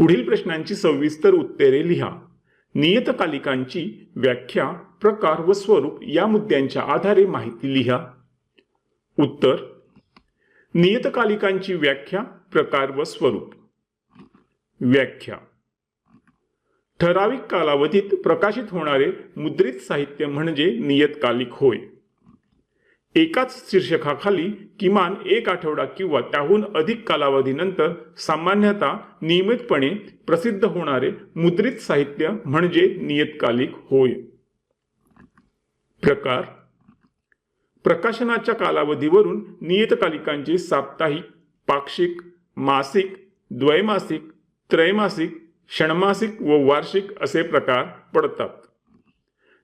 पुढील प्रश्नांची सविस्तर उत्तरे लिहा. नियतकालिकांची व्याख्या प्रकार व स्वरूप या मुद्द्यांच्या आधारे माहिती लिहा. उत्तर नियतकालिकांची व्याख्या प्रकार व स्वरूप. व्याख्या ठराविक कालावधीत प्रकाशित होणारे मुद्रित साहित्य म्हणजे नियतकालिक होय. एकाच शीर्षकाखाली किमान एक आठवडा किंवा त्याहून अधिक कालावधीनंतर सामान्यतः नियमितपणे प्रसिद्ध होणारे मुद्रित साहित्य म्हणजे नियतकालिक होय. प्रकार. प्रकाशनाच्या कालावधीवरून नियतकालिकांचे साप्ताहिक पाक्षिक मासिक द्वैमासिक त्रैमासिक षण्मासिक व वार्षिक असे प्रकार पडतात.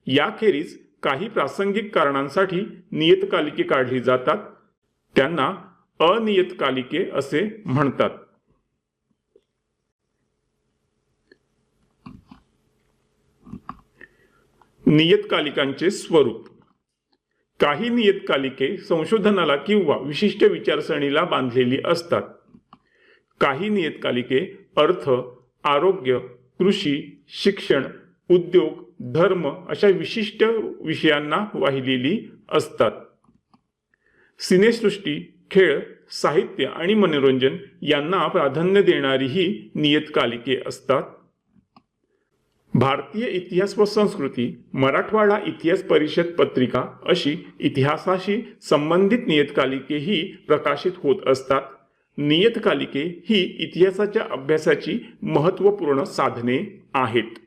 याखेरीज काही प्रासंगिक कारणांसाठी नियतकालिके काढली जातात. त्यांना अनियतकालिके असे म्हणतात. नियतकालिकांचे स्वरूप. काही नियतकालिके संशोधनाला किंवा विशिष्ट विचारसरणीला बांधलेली असतात. काही नियतकालिके अर्थ आरोग्य कृषी शिक्षण उद्योग धर्म अशा विशिष्ट विषयांना वाहिलेली असतात. सिनेसृष्टी खेळ साहित्य आणि मनोरंजन यांना प्राधान्य देणारी ही नियतकालिके असतात. भारतीय इतिहास व संस्कृती मराठवाडा इतिहास परिषद पत्रिका अशी इतिहासाशी संबंधित नियतकालिकेही प्रकाशित होत असतात. नियतकालिके ही इतिहासाच्या अभ्यासाची महत्त्वपूर्ण साधने आहेत.